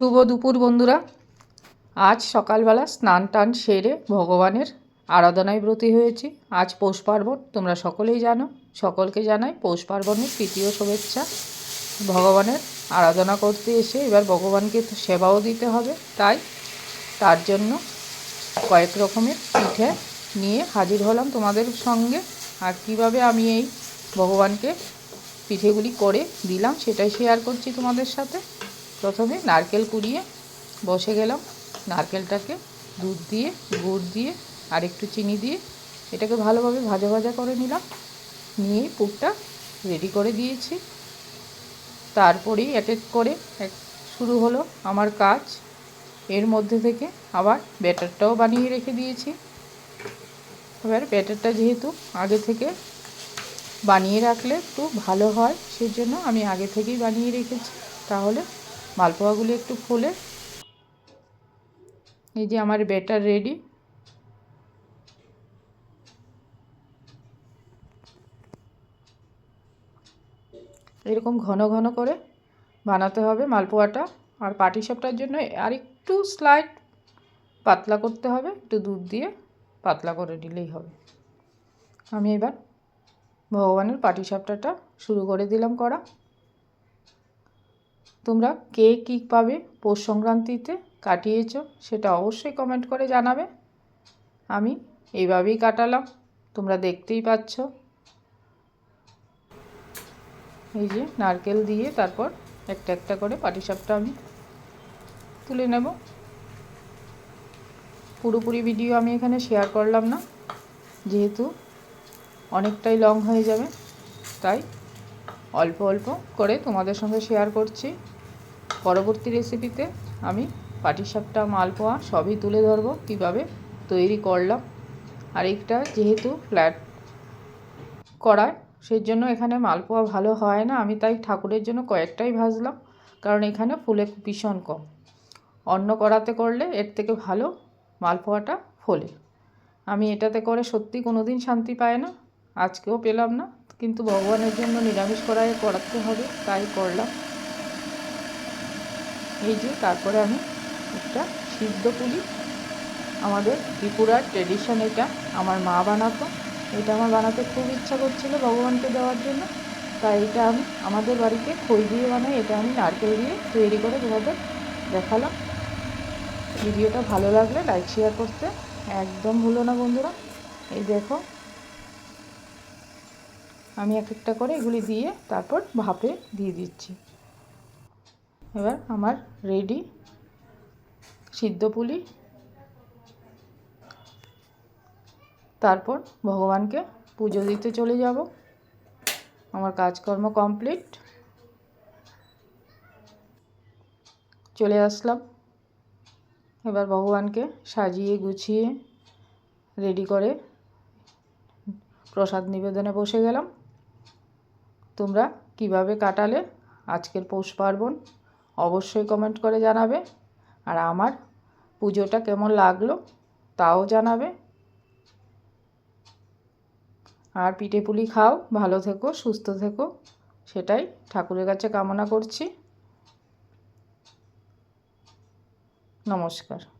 শুভ দুপুর বন্ধুরা। আজ সকালবেলা স্নান টান সেরে ভগবানের আরাধনায় ব্রতী হয়েছি। আজ পৌষ পার্বণ, তোমরা সকলেই জানো। সকলকে জানাই পৌষ পার্বণের তৃতীয় শুভেচ্ছা। ভগবানের আরাধনা করতে এসে এবার ভগবানকে তো সেবাও দিতে হবে। তাই তার জন্য কয়েক রকমের পিঠে নিয়ে হাজির হলাম তোমাদের সঙ্গে। আর কীভাবে আমি এই ভগবানকে পিঠেগুলি করে দিলাম, সেটাই শেয়ার করছি তোমাদের সাথে। প্রথমে নারকেল কুড়িয়ে বসে গেলাম। নারকেলটাকে দুধ দিয়ে, গুড় দিয়ে আর একটু চিনি দিয়ে এটাকে ভালোভাবে ভাজা ভাজা করে নিলাম। নিয়ে পুরটা রেডি করে দিয়েছি। তারপরেই এক এক করে এক শুরু হলো আমার কাজ। এর মধ্যে থেকে আবার ব্যাটারটাও বানিয়ে রেখে দিয়েছি। এবার ব্যাটারটা যেহেতু আগে থেকে বানিয়ে রাখলে একটু ভালো হয় সেই জন্য আমি আগে থেকেই বানিয়ে রেখেছি। তাহলে মালপোয়াগুলো একটু ফুলে। এই যে আমার ব্যাটার রেডি। এরকম ঘন ঘন করে বানাতে হবে মালপোয়াটা। আর পাটিসাপটার জন্য আর একটু স্লাইড পাতলা করতে হবে, একটু দুধ দিয়ে পাতলা করে দিলেই হবে। আমি এবার ভগবানের পাটিসাপটাটা শুরু করে দিলাম করা তোমরা কে কী পাবে পৌষ সংক্রান্তিতে কাটিয়েছ সেটা অবশ্যই কমেন্ট করে জানাবে। আমি এইভাবেই কাটালাম, তোমরা দেখতেই পাচ্ছ। এই যে নারকেল দিয়ে তারপর একটা একটা করে পাটিসাপটা আমি তুলে নেব। পুরোপুরি ভিডিও আমি এখানে শেয়ার করলাম না, যেহেতু অনেকটাই লং হয়ে যাবে, তাই অল্প অল্প করে তোমাদের সঙ্গে শেয়ার করছি। পরবর্তী রেসিপিতে আমি পাটিসাপটা মালপোয়া সবই তুলে ধরবো কীভাবে তৈরি করলাম। আরেকটা যেহেতু ফ্ল্যাট করায় সেই জন্য এখানে মালপোয়া ভালো হয় না। আমি তাই ঠাকুরের জন্য কয়েকটাই ভাজলাম, কারণ এখানে ফুলে ভীষণ কম। অন্য করাতে করলে এর থেকে ভালো মালপোয়াটা ফোলে। আমি এটাতে করে সত্যি কোনো দিন শান্তি পায় না, আজকেও পেলাম না, কিন্তু ভগবানের জন্য নিরামিষ করায় করাতে হবে, তাই করলাম। যে তারপরে আমি একটা সিদ্ধ পুলি। আমাদের ত্রিপুরার ট্রেডিশন এটা। আমার মা বানাতো। এটা আমার বানাতে খুব ইচ্ছা করছিল ভগবানকে দেওয়ার জন্য। তাই এটা আমি আমাদের বাড়িতে খই দিয়ে বানাই। এটা আমি নারকেল দিয়ে তৈরি করে তোমাদের দেখালাম। ভিডিওটা ভালো লাগলে লাইক শেয়ার করতে একদম ভুলো না বন্ধুরা। এই দেখো। আমি এক একটা করে এগুলি দিয়ে তারপর ভাপে দিয়ে দিচ্ছি। এবার আমার রেডি সিদ্ধ পুলি। তারপর ভগবানকে পুজো দিতে চলে যাব। আমার কাজকর্ম কমপ্লিট চলে আসলাম। এবার ভগবানকে সাজিয়ে গুছিয়ে রেডি করে প্রসাদ নিবেদনে বসে গেলাম। তোমরা কীভাবে কাটালে আজকের পৌষ পার্বণ? অবশ্যই কমেন্ট করে জানাবে। আর আমার পুজোটা কেমন লাগল তাও জানাবে। আর পিঠে পুলি খাও, ভালো থেকো, সুস্থ থেকো, সেটাই ঠাকুরের কাছে কামনা করছি। নমস্কার।